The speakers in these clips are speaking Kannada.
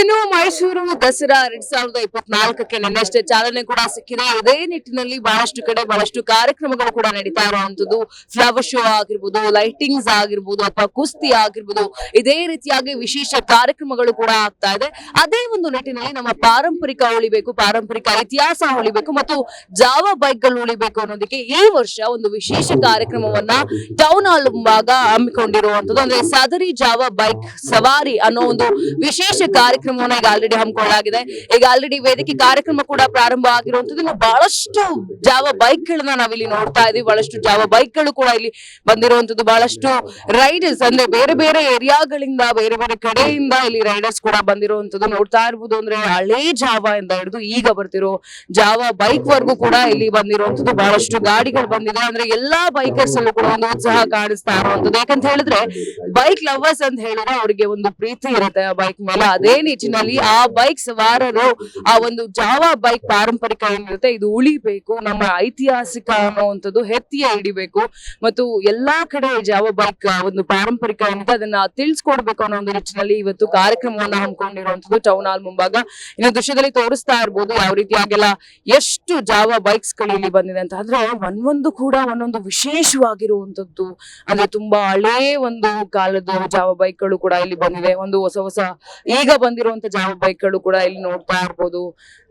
ಇನ್ನು ಮೈಸೂರು ದಸರಾ ಎರಡ್ ಸಾವಿರದ ಇಪ್ಪತ್ನಾಲ್ಕಕ್ಕೆ ನಿನ್ನಷ್ಟೇ ಚಾಲನೆ ಕೂಡ ಸಿಕ್ಕಿದೆ. ಇದೇ ನಿಟ್ಟಿನಲ್ಲಿ ಬಹಳಷ್ಟು ಕಡೆ ಬಹಳಷ್ಟು ಕಾರ್ಯಕ್ರಮಗಳು ಕೂಡ ನಡೀತಾ ಇರುವಂತದ್ದು. ಫ್ಲವರ್ ಶೋ ಆಗಿರ್ಬೋದು ಲೈಟಿಂಗ್ಸ್ ಆಗಿರ್ಬೋದು, ಅಥವಾ ಕುಸ್ತಿ ಆಗಿರ್ಬೋದು, ಇದೇ ರೀತಿಯಾಗಿ ವಿಶೇಷ ಕಾರ್ಯಕ್ರಮಗಳು ಕೂಡ ಆಗ್ತಾ ಇದೆ. ಅದೇ ಒಂದು ನಿಟ್ಟಿನಲ್ಲಿ ನಮ್ಮ ಪಾರಂಪರಿಕ ಉಳಿಬೇಕು, ಪಾರಂಪರಿಕ ಇತಿಹಾಸ ಉಳಿಬೇಕು ಮತ್ತು ಜಾವ ಬೈಕ್ಗಳು ಉಳಿಬೇಕು ಅನ್ನೋದಕ್ಕೆ ಈ ವರ್ಷ ಒಂದು ವಿಶೇಷ ಕಾರ್ಯಕ್ರಮವನ್ನ ಟೌನ್ ಹಾಲ್ ಮುಂಭಾಗ ಹಮ್ಮಿಕೊಂಡಿರುವಂತದ್ದು. ಅಂದ್ರೆ ಸದರಿ ಜಾವ ಬೈಕ್ ಸವಾರಿ ಅನ್ನೋ ಒಂದು ವಿಶೇಷ ಕಾರ್ಯಕ್ರಮವನ್ನ ಈಗ ಆಲ್ರೆಡಿ ಹಮ್ಮಿಕೊಳ್ಳಲಾಗಿದೆ ಈಗ ಆಲ್ರೆಡಿ ವೇದಿಕೆ ಕಾರ್ಯಕ್ರಮ ಕೂಡ ಪ್ರಾರಂಭ ಆಗಿರುವಂತದ್ದು ಬಹಳಷ್ಟು ಜಾವ ಬೈಕ್ ಗಳನ್ನ ನಾವಿಲ್ಲಿ ನೋಡ್ತಾ ಇದೀವಿ. ಬಹಳಷ್ಟು ಜಾವ ಬೈಕ್ಗಳು ಕೂಡ ಇಲ್ಲಿ ಬಂದಿರುವಂತದ್ದು ಬಹಳಷ್ಟು ರೈಡರ್ಸ್ ಅಂದ್ರೆ ಬೇರೆ ಬೇರೆ ಏರಿಯಾಗಳಿಂದ ಬೇರೆ ಬೇರೆ ಕಡೆಯಿಂದ ಇಲ್ಲಿ ರೈಡರ್ಸ್ ಕೂಡ ಬಂದಿರುವಂತದ್ದು ನೋಡ್ತಾ ಇರ್ಬೋದು ಅಂದ್ರೆ ಹಳೆ ಜಾವ ಇಂದ ಹಿಡಿದು ಈಗ ಬರ್ತಿರೋ ಜಾವ ಬೈಕ್ ವರ್ಗೂ ಕೂಡ ಇಲ್ಲಿ ಬಂದಿರುವಂತದ್ದು ಬಹಳಷ್ಟು ಗಾಡಿಗಳು ಬಂದಿದೆ. ಅಂದ್ರೆ ಎಲ್ಲಾ ಬೈಕರ್ಸ್ ಅಲ್ಲೂ ಕೂಡ ಒಂದು ಉತ್ಸಾಹ ಕಾಣಿಸ್ತಾ ಇರುವಂತದ್ದು ಯಾಕಂತ ಹೇಳಿದ್ರೆ ಬೈಕ್ ಲವರ್ಸ್ ಅಂತ ಹೇಳಿದ್ರೆ ಅವ್ರಿಗೆ ಒಂದು ಪ್ರೀತಿ ಇರುತ್ತೆ ಆ ಬೈಕ್ ಮೇಲೆ. ಅದೇ ನಿಟ್ಟಿನಲ್ಲಿ ಆ ಬೈಕ್ ಸವಾರರು, ಆ ಒಂದು ಜಾವ ಬೈಕ್ ಪಾರಂಪರಿಕ ಏನಿರುತ್ತೆ, ಇದು ಉಳಿಬೇಕು, ನಮ್ಮ ಐತಿಹಾಸಿಕ ಅನ್ನುವಂಥದ್ದು ಹೆತ್ತಿಯ ಹಿಡಿಬೇಕು. ಮತ್ತು ಎಲ್ಲಾ ಕಡೆ ಜಾವ ಬೈಕ್ ಒಂದು ಪಾರಂಪರಿಕ ಏನಿದೆ, ಅದನ್ನ ತಿಳಿಸ್ಕೊಡ್ಬೇಕು ಅನ್ನೋ ಒಂದು ನಿಟ್ಟಿನಲ್ಲಿ ಇವತ್ತು ಕಾರ್ಯಕ್ರಮವನ್ನು ಹಮ್ಮಿಕೊಂಡಿರುವಂತದ್ದು ಟೌನ್ ಹಾಲ್ ಮುಂಭಾಗ. ಇನ್ನು ದೃಶ್ಯದಲ್ಲಿ ತೋರಿಸ್ತಾ ಇರ್ಬೋದು ಯಾವ ರೀತಿಯಾಗೆಲ್ಲ ಎಷ್ಟು ಜಾವ ಬೈಕ್ಸ್ಗಳು ಇಲ್ಲಿ ಬಂದಿದೆ ಅಂತ. ಅಂದ್ರೆ ಒಂದೊಂದು ಕೂಡ ಒಂದೊಂದು ವಿಶೇಷವಾಗಿರುವಂತದ್ದು ಅಂದ್ರೆ ತುಂಬಾ ಹಳೇ ಒಂದು ಕಾಲದ ಜಾವ ಬೈಕ್ಗಳು ಕೂಡ ಇಲ್ಲಿ ಬಂದಿದೆ. ಒಂದು ಹೊಸ ಹೊಸ ಈಗ ಬಂದಿರುವಂತ ಜಾವ ಬೈಕ್ಗಳು ಕೂಡ ಇಲ್ಲಿ ನೋಡ್ತಾ ಇರ್ಬೋದು.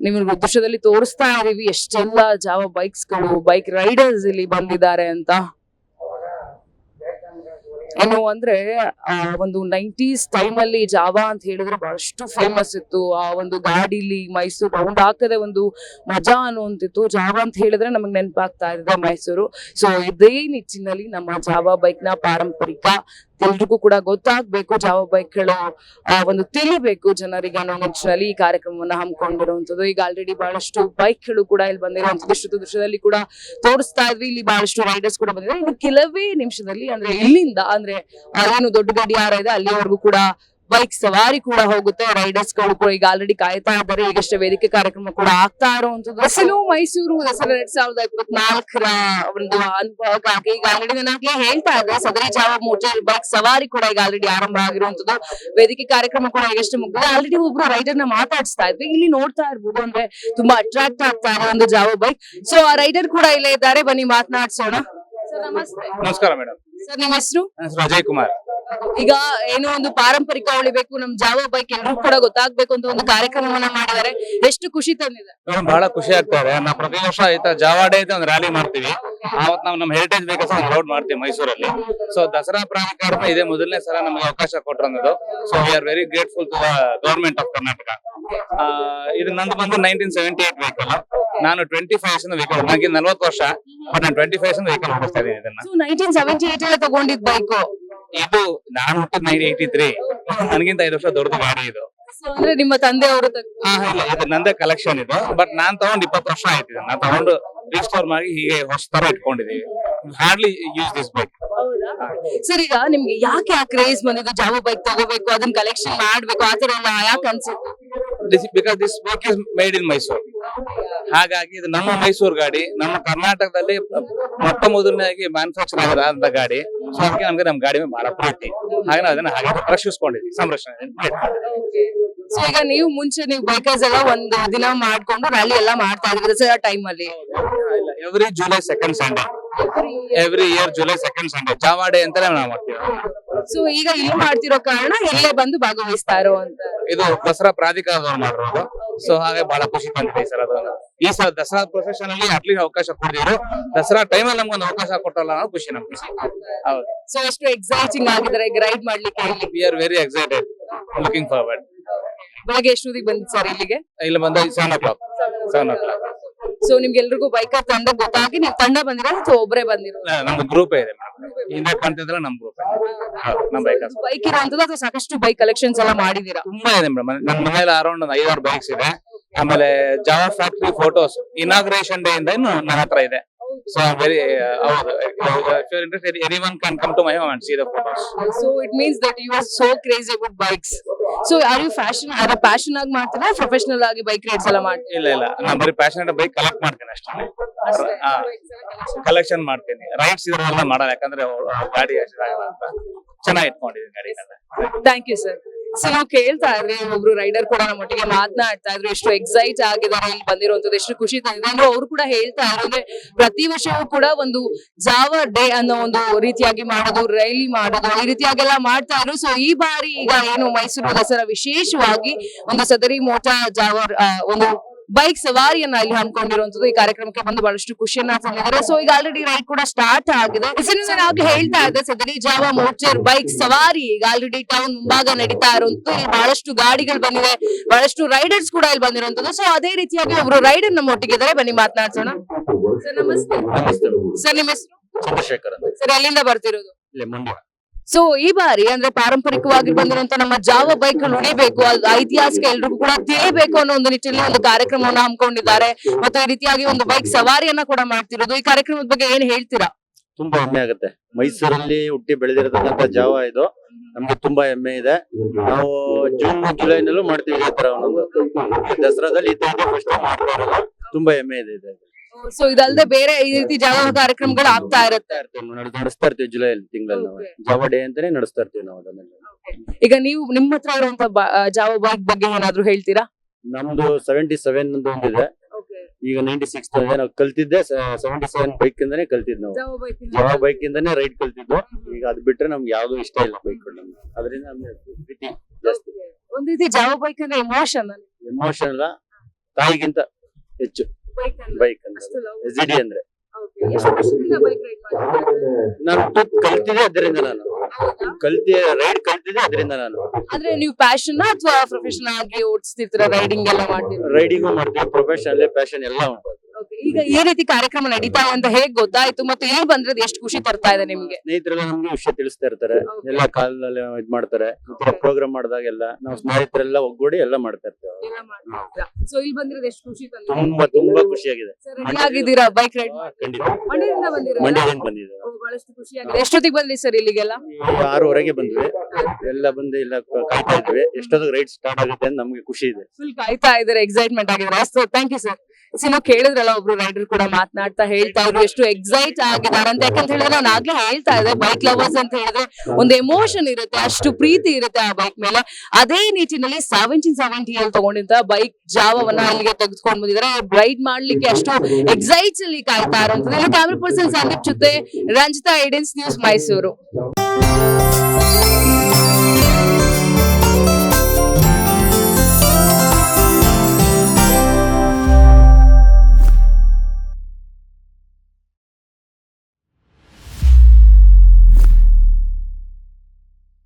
ನಿಮಗೆ ದೃಶ್ಯದಲ್ಲಿ ತೋರಿಸ್ತಾ ಇದೀವಿ ಎಷ್ಟೆಲ್ಲ ಜಾವ ಬೈಕ್ಸ್ಗಳು ಬೈಕ್ ರೈಡರ್ಸ್ ಇಲ್ಲಿ ಬಂದಿದ್ದಾರೆ ಅಂತ. ಏನು ಅಂದ್ರೆ ಆ ಒಂದು ನೈಂಟೀಸ್ ಟೈಮ್ ಅಲ್ಲಿ ಜಾವಾ ಅಂತ ಹೇಳಿದ್ರೆ ಬಹಳಷ್ಟು ಫೇಮಸ್ ಇತ್ತು. ಆ ಒಂದು ಗಾಡಿಲಿ ಮೈಸೂರು ರೌಂಡ್ ಹಾಕದೆ ಒಂದು ಮಜಾ ಅನ್ನುವಂತಿತ್ತು. ಜಾವಾ ಅಂತ ಹೇಳಿದ್ರೆ ನಮಗ್ ನೆನಪಾಗ್ತಾ ಇದೆ ಮೈಸೂರು. ಸೊ ಇದೇ ನಿಟ್ಟಿನಲ್ಲಿ ನಮ್ಮ ಜಾವಾ ಬೈಕ್ನ ಪಾರಂಪರಿಕ ಎಲ್ರಿಗೂ ಕೂಡ ಗೊತ್ತಾಗ್ಬೇಕು. ಜಾವ ಬೈಕ್ಗಳು ಆ, ಒಂದು ತಿಳಿಬೇಕು ಜನರಿಗೆ ಅನ್ನೋ ನಿಟ್ಟಿನಲ್ಲಿ ಈ ಕಾರ್ಯಕ್ರಮವನ್ನ ಹಮ್ಮಿಕೊಂಡಿರುವಂತದ್ದು ಈಗ ಆಲ್ರೆಡಿ ಬಹಳಷ್ಟು ಬೈಕ್ಗಳು ಕೂಡ ಇಲ್ಲಿ ಬಂದಿರುವಂತದ್ದು ಇಷ್ಟು ದೃಶ್ಯದಲ್ಲಿ ಕೂಡ ತೋರಿಸ್ತಾ ಇದ್ವಿ. ಇಲ್ಲಿ ಬಹಳಷ್ಟು ರೈಡರ್ಸ್ ಕೂಡ ಬಂದಿದ್ದಾರೆ. ಇನ್ನು ಕೆಲವೇ ನಿಮಿಷದಲ್ಲಿ ಅಂದ್ರೆ ಇಲ್ಲಿಂದ ಅಂದ್ರೆ ಅದೇನು ದೊಡ್ಡ ಗಡಿಯಾರ ಇದೆ, ಅಲ್ಲಿವರೆಗೂ ಕೂಡ ಬೈಕ್ ಸವಾರಿ ಕೂಡ ಹೋಗುತ್ತೆ ರೈಡರ್ಸ್ಗಳು ಕೂಡ ಈಗ ಆಲ್ರೆಡಿ ಕಾಯ್ತಾ ಇದ್ದಾರೆ. ಈಗಷ್ಟೇ ವೇದಿಕೆ ಕಾರ್ಯಕ್ರಮ ಕೂಡ ಆಗ್ತಾ ಇರುವಂತದ್ದು. ಅಸಲು ಮೈಸೂರು ದಸರಾ ಎರಡ್ ಸಾವಿರದ ಇಪ್ಪತ್ನಾಲ್ಕರ ಒಂದು ಅನುಭವಕ್ಕಾಗಿ ಈಗ ಆಲ್ರೆಡಿ ನನಗೆ ಹೇಳ್ತಾ ಇದ್ದೆ, ಸದರಿ ಜಾವ ಮೋಟರ್ ಬೈಕ್ ಸವಾರಿ ಕೂಡ ಈಗ ಆಲ್ರೆಡಿ ಆರಂಭ ಆಗಿರುವಂತದ್ದು. ವೇದಿಕೆ ಕಾರ್ಯಕ್ರಮ ಕೂಡ ಈಗಷ್ಟೇ ಮುಗಿದ ಆಲ್ರೆಡಿ ಒಬ್ರು ರೈಡರ್ನ ಮಾತಾಡಿಸ್ತಾ ಇದ್ವಿ ಇಲ್ಲಿ ನೋಡ್ತಾ ಇರ್ಬೋದು ಅಂದ್ರೆ ತುಂಬಾ ಅಟ್ರಾಕ್ಟ್ ಆಗ್ತಾ ಇದೆ ಒಂದು ಜಾವ ಬೈಕ್ ಸೊ ಆ ರೈಡರ್ ಕೂಡ ಇಲ್ಲೇ ಇದ್ದಾರೆ. ಬನ್ನಿ ಮಾತನಾಡ್ಸೋಣ. ನಮಸ್ಕಾರ ಮೇಡಮ್. ಸರ್ ನಿಮ್ಮ ಹೆಸರು? ಅಜಯ್ ಕುಮಾರ್. ಈಗ ಏನು ಒಂದು ಪಾರಂಪರಿಕ ಉಳಿಬೇಕು ನಮ್ ಜಾವ ಬೈಕ್ ಎಲ್ಲರೂ ಕೂಡ ಗೊತ್ತಾಗ್ಬೇಕು ಅಂತ ಒಂದು ಕಾರ್ಯಕ್ರಮವನ್ನ ಮಾಡಿದ್ದಾರೆ. ಎಷ್ಟು ಖುಷಿ ತಂದಿದೆ? ಬಹಳ ಖುಷಿ ಆಗ್ತಾ ಇದೆ. ನಾವು ಪ್ರತಿ ವರ್ಷ ಆಯ್ತಾ ಜಾವಾ ಡೇ ಅಂತ ಒಂದು ರ್ಯಾಲಿ ಮಾಡ್ತೀವಿ. ಅವತ್ತು ನಾವು ನಮ್ಮ ಹೆರಿಟೇಜ್ ಬೇಕಾ ಒಂದು ಲೋಡ್ ಮಾಡ್ತೀವಿ ಮೈಸೂರಲ್ಲಿ. ಸೊ ದಸರಾ ಪ್ರಾಧಿಕಾರ ಇದೇ ಮೊದಲನೇ ಸಲ ನಮಗೆ ಅವಕಾಶ ಕೊಟ್ಟಿರೋದು so we are very grateful to government of Karnataka ಇದು ನಂದು ಬಂದು ನೈನ್ಟೀನ್ ಸೆವೆಂಟಿ ಏಟ್ ವೆಹಿಕಲ್ ನಾನು ಟ್ವೆಂಟಿ ಫೈವ್ ವೆಹಿಕಲ್ ನನಗೆ ನಲ್ವತ್ತು ವರ್ಷ ಬಟ್ ನಾನು ಟ್ವೆಂಟಿ ಫೈವ್ ವೆಹಿಕಲ್ ಓಡಿಸ್ತಾ ಇದ್ದೀನಿ ಇದನ್ನ. ಸೊ ನೈನ್ಟೀನ್ ಸೆವೆಂಟಿ ಏಟ್ ಅಲ್ಲಿ ತಗೊಂಡಿದ್ ಬೈಕ್ ಇದು ನಾನು ಹುಟ್ಟಿದ ನೈನ್ ಏಯ್ಟಿ ತ್ರೀ ನನಗಿಂತ ಐದು ವರ್ಷ ದೊಡ್ಡದು ಗಾಡಿ ಇದು. ಅಂದ್ರೆ ನಿಮ್ಮ ತಂದೆ ಅವರು ಇದು ನಂದೇ ಕಲೆಕ್ಷನ್ ಇದು. ಬಟ್ ನಾನ್ ತಗೊಂಡ್ ಇಪ್ಪತ್ತು ವರ್ಷ ಆಯ್ತು ನಾನು ನಾನ್ ತಗೊಂಡು ರಿಸ್ಟೋರ್ ಮಾಡಿ ಹೀಗೆ ಹೊಸ ತರ ಇಟ್ಕೊಂಡಿದೀವಿ. Hardly use this bike sir ಈಗ ನಿಮ್ಗೆ ಯಾಕೆ ಆ ಕ್ರೇಜ್ ಬಂದಿದ್ದು? ಜಾವ ಬೈಕ್ ತಗೋಬೇಕು ಅದನ್ನ ಕಲೆಕ್ಷನ್ ಮಾಡ್ಬೇಕು ಆತರ ಎಲ್ಲ ಯಾಕೆ ಅನ್ಸುತ್ತೆ? Because this bike is made in Mysuru ಹಾಗಾಗಿ ಇದು ನಮ್ಮ ಮೈಸೂರು ಗಾಡಿ ನಮ್ಮ ಕರ್ನಾಟಕದಲ್ಲಿ ಮೊಟ್ಟ ಮೊದಲನೇದಾಗಿ ಮ್ಯಾನುಫ್ಯಾಕ್ಚರ್ ಆಗಿರೋ ಗಾಡಿ. ಸೊ ಅದಕ್ಕೆ ನಮ್ಗೆ ನಮ್ಮ ಗಾಡಿ ಮೇಲೆ ಬಹಳ ಪ್ರೀತಿ. ಹಾಗೆ ನಾವು ಅದನ್ನ ಹಾಗೆ ರಕ್ಷಿಸ್ಕೊಂಡಿದ್ವಿ ಸಂರಕ್ಷಣೆ. ಸೊ ಈಗ ನೀವು ಮುಂಚೆ ನೀವು ಬೈಕರ್ಸ್ ಎಲ್ಲ ಒಂದು ದಿನ ಮಾಡ್ಕೊಂಡು ರ್ಯಾಲಿ ಎಲ್ಲ ಮಾಡ್ತಾ ಇದ್ರಿ ಸರ್ ಟೈಮ್ ಅಲ್ಲಿ? Every July second Sunday every year July second Sunday ಚಾವಾಡೆ ಅಂತಲೇ ಅಂತಾನೆ ನಾವು ಮಾಡ್ತೀವಿ. ಸೊ ಈಗ ಇಲ್ಲಿ ಮಾಡ್ತಿರೋ ಕಾರಣ ಇಲ್ಲೇ ಬಂದು ಭಾಗವಹಿಸ್ತಾ ಇರೋ ಅಂತ. ಇದು ದಸರಾ ಪ್ರಾಧಿಕಾರದವ್ರು ಮಾಡಿರೋದು. ಸೊ ಹಾಗೆ ಬಹಳ ಖುಷಿ ಪಡ್ತೀವಿ ಸರ್ ಅದನ್ನ. ಈ ಸಲ ದಸರಾ ಪ್ರೊಸೆಷನ್ ಅಲ್ಲಿ ಅಟ್ಲೀಸ್ಟ್ ಅವಕಾಶ ಕೊಡ್ತಿದ್ರು ದಸರಾ ಟೈಮ್ ಅಲ್ಲಿ ನಮ್ಗೊಂದು ಅವಕಾಶ ಕೊಟ್ಟಲ್ಲ ಅನ್ನೋ ಖುಷಿ ನಮ್ಗೆ. ಹೌದು. ಸೊ ಎಷ್ಟು ಎಕ್ಸೈಟಿಂಗ್ ಆಗಿದ್ರೆ ಈಗ ರೈಡ್ ಮಾಡ್ಲಿಕ್ಕೆ we are very excited looking forward ಬೆಳಗ್ಗೆ ಎಷ್ಟೊತ್ತಿಗೆ ಬಂದ್ ಸರ್ ಇಲ್ಲಿಗೆ? ಇಲ್ಲಿ ಬಂದ seven o'clock seven o'clock so ನಿಮ್ಗೆಲ್ರಿಗೂ ಬೈಕರ್ ತಂಡ ಗೊತ್ತಾಗಿ ನೀವು ತಂಡ ಬಂದಿರೋ? ಸೊ ಒಬ್ಬರೇ ಬಂದಿರೋ? ನಮ್ದು ಗ್ರೂಪ್ ಇದೆ ಹಿಂದೆ ಕಾಣ್ತಿದ್ರೆ ನಮ್ ಗ್ರೂಪ್ ಹೌದು. ನಮ್ಮ ಬೈಕರ್ಸ್ ಬೈಕ್ ಇರೋಂಥದ್ದು ಅಥವಾ ಸಾಕಷ್ಟು ಬೈಕ್ ಕಲೆಕ್ಷನ್ಸ್ ಎಲ್ಲ ಮಾಡಿದೀರಾ? ತುಂಬಾ ಇದೆ ಮೇಡಮ್ ನನ್ನ ಮನೇಲಿ ಅರೌಂಡ್ ಒಂದು ಐದಾರು ಬೈಕ್ಸ್ ಇದೆ. ಆಮೇಲೆ Jawa factory photos inauguration day ಇಂದ ನನ್ನ ಹತ್ರ ಇದೆ. ಸೊ ವೆರಿ ಹೌದು. Interest any one can come to my home and see the photos so it means that you are so crazy about bikes so are you fashion ಅದ ಪ್ಯಾಷನ್ ಆಗಿ ಮಾಡ್ತೀರಾ? ಪ್ರೊಫೆಷನಲ್ ಆಗಿ ಬೈಕ್ ರೈಡ್ಸ್ ಎಲ್ಲ ಮಾಡ್ತೀರಾ? ಇಲ್ಲ ಇಲ್ಲ. ನಾನು ಬರೀ ಪ್ಯಾಷನೇಟ್ ಬೈಕ್ ಕಲೆಕ್ಟ್ ಮಾಡ್ತೀನಿ ಅಷ್ಟೇ. ಕಲೆಕ್ಷನ್ ಮಾಡ್ತೀನಿ. ರೈಡ್ಸ್ ಇದ್ರೆಲ್ಲ ಮಾಡಲ್ಲ ಯಾಕಂದ್ರೆ ಗಾಡಿ ಅಂತ. ಚೆನ್ನಾಗಿ ಇಟ್ಕೊಂಡಿದ್ದೀನಿ ಗಾಡಿ. ಥ್ಯಾಂಕ್ ಯು ಸರ್ ಸೊ ನಾವು ಕೇಳ್ತಾ ಇದ್ರೆ ಒಬ್ರು ರೈಡರ್ ಕೂಡ ನಮ್ಮ ಒಟ್ಟಿಗೆ ಮಾತನಾಡ್ತಾ ಇದ್ರು, ಎಷ್ಟು ಎಕ್ಸೈಟ್ ಆಗಿದ್ದಾರೆ, ಇಲ್ಲಿ ಬಂದಿರುವಂತದ್ದು ಎಷ್ಟು ಖುಷಿ ತಂದಿದೆ ಅಂದ್ರೆ ಅವ್ರು ಕೂಡ ಹೇಳ್ತಾ ಇದ್ರು, ಅಂದ್ರೆ ಪ್ರತಿ ವರ್ಷವೂ ಕೂಡ ಒಂದು ಜಾವ ಡೇ ಅನ್ನೋ ಒಂದು ರೀತಿಯಾಗಿ ಮಾಡೋದು ರೈಲಿ ಮಾಡೋದು, ಈ ರೀತಿಯಾಗೆಲ್ಲ ಮಾಡ್ತಾ ಇದ್ರು. ಸೊ ಈ ಬಾರಿ ಈಗ ಏನು ಮೈಸೂರು ದಸರಾ ವಿಶೇಷವಾಗಿ ಒಂದು ಸದರಿ ಮೋಟಾ ಜಾವ ಒಂದು ಬೈಕ್ ಸವಾರಿಯನ್ನ ಇಲ್ಲಿ ಹಮ್ಮಿಕೊಂಡಿರುವಂತದ್ದು ಈ ಕಾರ್ಯಕ್ರಮಕ್ಕೆ ಬಂದು ಬಹಳಷ್ಟು ಖುಷಿಯನ್ನ ತಂದಿದ್ದಾರೆ ಸೊ ಈಗ ಆಲ್ರೆಡಿ ರೈಡ್ ಕೂಡ ಸ್ಟಾರ್ಟ್ ಆಗಿದೆ. ನಾವು ಆಗ್ಲೇ ಹೇಳ್ತಾ ಇದ್ದೆ ಸದರಿ ಜಾವ ಮೋಟರ್ ಬೈಕ್ ಸವಾರಿ ಈಗ ಆಲ್ರೆಡಿ ಟೌನ್ ಮುಂಭಾಗ ನಡೀತಾ ಇರುವಂತದ್ದು ಇಲ್ಲಿ ಬಹಳಷ್ಟು ಗಾಡಿಗಳು ಬಂದಿವೆ ಬಹಳಷ್ಟು ರೈಡರ್ಸ್ ಕೂಡ ಇಲ್ಲಿ ಬಂದಿರುವಂತದ್ದು ಸೊ ಅದೇ ರೀತಿಯಾಗಿ ಒಬ್ರು ರೈಡರ್ ನಮ್ಮ ಒಟ್ಟಿಗೆ ಇದ್ದಾರೆ ಬನ್ನಿ ಮಾತನಾಡ್ಸೋಣ. ಸರ್ ನಮಸ್ತೆ. ಸರ್ ನಿಮ್ಮ ಹೆಸರು? ಚಂದ್ರಶೇಖರ್ ಸರ್ ಎಲ್ಲಿಂದ ಬರ್ತಿರೋದು? ಸೊ ಈ ಬಾರಿ ಅಂದ್ರೆ ಪಾರಂಪರಿಕವಾಗಿ ಬಂದಿರುವಂತ ನಮ್ಮ ಜಾವ ಬೈಕ್ ಉಳಿಬೇಕು ಅದು ಐತಿಹಾಸಿಕ ಎಲ್ರಿಗೂ ಕೂಡ ತಿಳಿಬೇಕು ಅನ್ನೋ ಒಂದು ನಿಟ್ಟಿನಲ್ಲಿ ಒಂದು ಕಾರ್ಯಕ್ರಮವನ್ನು ಹಮ್ಮಿಕೊಂಡಿದ್ದಾರೆ. ಮತ್ತೆ ಈ ರೀತಿಯಾಗಿ ಒಂದು ಬೈಕ್ ಸವಾರಿಯನ್ನ ಕೂಡ ಮಾಡ್ತಿರೋದು. ಈ ಕಾರ್ಯಕ್ರಮದ ಬಗ್ಗೆ ಏನ್ ಹೇಳ್ತೀರಾ? ತುಂಬಾ ಹೆಮ್ಮೆ ಆಗುತ್ತೆ. ಮೈಸೂರಲ್ಲಿ ಹುಟ್ಟಿ ಬೆಳೆದಿರತಕ್ಕಂತ ಜಾವ ಇದು. ನಮ್ಗೆ ತುಂಬಾ ಹೆಮ್ಮೆ ಇದೆ. ನಾವು ಜೂನ್ ಜುಲೈನಲ್ಲೂ ಮಾಡ್ತೀವಿ ಈ ತರ ಒಂದೊಂದು ದಸರಾದಲ್ಲಿ ಈ ತರ ಫಸ್ಟ್ ಮಾಡ್ತಾ ಇರೋದು. ತುಂಬಾ ಹೆಮ್ಮೆ ಇದು ಸೊ ಇದಲ್ಲದೆ ಬೇರೆ ಈ ರೀತಿ ಜಾವ ಕಾರ್ಯಕ್ರಮಗಳು ಆಗ್ತಾ ಇರುತ್ತೆ. ನಡೆಸ್ತಾ ಇರ್ತೀವಿ, ಜುಲೈ ತಿಂಗಳಲ್ಲಿ ನಾವು. ಜಾವ ಡೇ ಅಂತಾನೆ ನಡೆಸ್ತಾ ಇರ್ತೀವಿ ನಾವು ಅದನ್ನೆಲ್ಲ. ಈಗ ನೀವು ನಿಮ್ಮ ಹತ್ರ ಇರುವಂತ ಜಾವ ಬೈಕ್ ಬಗ್ಗೆ ಏನಾದ್ರು ಹೇಳ್ತೀರಾ? ನಮ್ದು ಸೆವೆಂಟಿ ಸೆವೆನ್ ಒಂದಿದೆ. ಈಗ ನೈಂಟಿ ಸಿಕ್ಸ್ ನಾವು ಕಲ್ತಿದ್ದೆ. ಸೆವೆಂಟಿ ಸೆವೆನ್ ಬೈಕ್ ಇಂದಾನೆ ಕಲ್ತಿದ್ ನಾವು. ಜಾವ ಬೈಕ್ ಇಂದಾನೆ ರೈಡ್ ಕಲ್ತಿದ್ದು. ಈಗ ಅದ್ ಬಿಟ್ರೆ ನಮ್ಗೆ ಯಾವ್ದು ಇಷ್ಟ ಇಲ್ಲ ಬೈಕ್ ಅದರಿಂದ ಪ್ರೀತಿ ಜಾಸ್ತಿ. ಒಂದ್ ರೀತಿ ಜಾವ ಬೈಕ್ ಅಂದ್ರೆ ಎಮೋಷನ್ ಎಮೋಷನ್ ಅಲ್ಲ ತಾಯಿಗಿಂತ ಹೆಚ್ಚು. ಬೈಕ್ ಅಂದ್ರೆ? ಎಸ್ ಡಿ ಅಂದ್ರೆ. ನಾನು ಕಲ್ತಿದೆ ಕಲ್ತಿದ್ದೆ ಅದರಿಂದ ನಾನು. ಕಲ್ತಿ ರೈಡ್ ಕಲ್ತಿದೆ ಅದರಿಂದ ನಾನು. ಅಂದ್ರೆ ನೀವು ಪ್ಯಾಷನ್ ಅಥವಾ ಪ್ರೊಫೆಷನ್ ಆಗಿ ಓಡಿಸ್ತಿರ್ತೀರಾ? ರೈಡಿಂಗ್ ಎಲ್ಲ ಮಾಡ್ತೀರಾ ರೈಡಿಂಗ್ ಮಾಡ್ತೀವಿ ಪ್ರೊಫೆಷನಲ್ ಪ್ಯಾಷನ್ ಎಲ್ಲ ಉಂಟು. ಈಗ ಈ ರೀತಿ ಕಾರ್ಯಕ್ರಮ ನಡೀತಾ ಇದೆ ಅಂತ ಹೇಗ್ ಗೊತ್ತಾಯ್ತು ಮತ್ತೆ ಇಲ್ಲಿ ಬಂದ್ರೆ ಎಷ್ಟು ಖುಷಿ ತರ್ತಾ ಇದೆ ನಿಮ್ಗೆ? ಸ್ನೇಹಿತರೆಲ್ಲ ನಮ್ಗೆ ವಿಷಯ ತಿಳಿಸ್ತಾ ಇರ್ತಾರೆ. ಎಲ್ಲಾ ಕಾಲದಲ್ಲಿ ಇದ್ ಮಾಡ್ತಾರೆ. ಪ್ರೋಗ್ರಾಮ್ ಮಾಡಿದಾಗೆಲ್ಲ ನಾವು ಸ್ನೇಹಿತರೆಲ್ಲ ಒಗ್ಗೂಡಿ ಎಲ್ಲ ಮಾಡ್ತಾ ಇರ್ತೇವೆ. ಸೊ ಇಲ್ಲಿ ಬಂದ್ರೆ ಎಷ್ಟು ಖುಷಿ ತಂದಿದೆ? ತುಂಬಾ ತುಂಬಾ ಖುಷಿಯಾಗಿದೆ. ಆಗಿದ್ದೀರಾ ಬೈಕ್ ರೈಡ್ ಮಂಡ್ಯದಿಂದ ಬಂದಿರೋ ಬಹಳಷ್ಟು ಖುಷಿಯಾಗಿದೆ ಎಷ್ಟೊತ್ತಿಗೆ ಬಂದ್ರಿ ಸರ್ ಇಲ್ಲಿಗೆಲ್ಲ? ಈಗ ಆರೂವರೆಗೆ ಬಂದ್ವಿ. ಎಲ್ಲ ಬಂದು ಇಲ್ಲ ಕಾಯ್ತಾ ಇದ್ವಿ. ಎಷ್ಟೊತ್ತಿಗೆ ರೈಡ್ ಸ್ಟಾರ್ಟ್ ಆಗುತ್ತೆ ಅಂತ ನಮ್ಗೆ ಖುಷಿ ಇದೆ. ಫುಲ್ ಕಾಯ್ತಾ ಇದಾರೆ ಎಕ್ಸೈಟ್ಮೆಂಟ್ ಆಗಿದೆ so thank you sir cinema ಕೇಳಿದ್ರಲ್ಲ ಒಬ್ರು ರೈಡರ್ ಕೂಡ ಮಾತನಾಡ್ತಾ ಹೇಳ್ತಾ ಇದ್ರು ಎಷ್ಟು ಎಕ್ಸೈಟ್ ಆಗಿದ್ದಾರೆ ಅಂತ. ಯಾಕಂತ ಹೇಳಿದ್ರೆ ನಾನು ಆಗ್ಲೇ ಹೇಳ್ತಾ ಇದ್ದೆ ಬೈಕ್ ಲವರ್ಸ್ ಅಂತ ಹೇಳಿದ್ರೆ ಒಂದು ಎಮೋಷನ್ ಇರುತ್ತೆ ಅಷ್ಟು ಪ್ರೀತಿ ಇರುತ್ತೆ ಆ ಬೈಕ್ ಮೇಲೆ. ಅದೇ ನಿಟ್ಟಿನಲ್ಲಿ ಸೆವೆಂಟೀನ್ ಸೆವೆಂಟಿ ಅಲ್ಲಿ ತಗೊಂಡಿದ್ದ ಬೈಕ್ ಜಾವವನ್ನ ಅಲ್ಲಿಗೆ ತೆಗೆದುಕೊಂಡು ಬಂದಿದ್ದಾರೆ. ರೈಡ್ ಮಾಡ್ಲಿಕ್ಕೆ ಅಷ್ಟು ಎಕ್ಸೈಟ್ ಅಲ್ಲಿ ಕಾಯ್ತಾ ಇರೋ ಕ್ಯಾಮ್ರಾ ಪರ್ಸನ್ ಸಂದೀಪ್ ಜೊತೆ ರಂಜಿತಾ ಐಡೆನ್ಸ್ ನ್ಯೂಸ್ ಮೈಸೂರು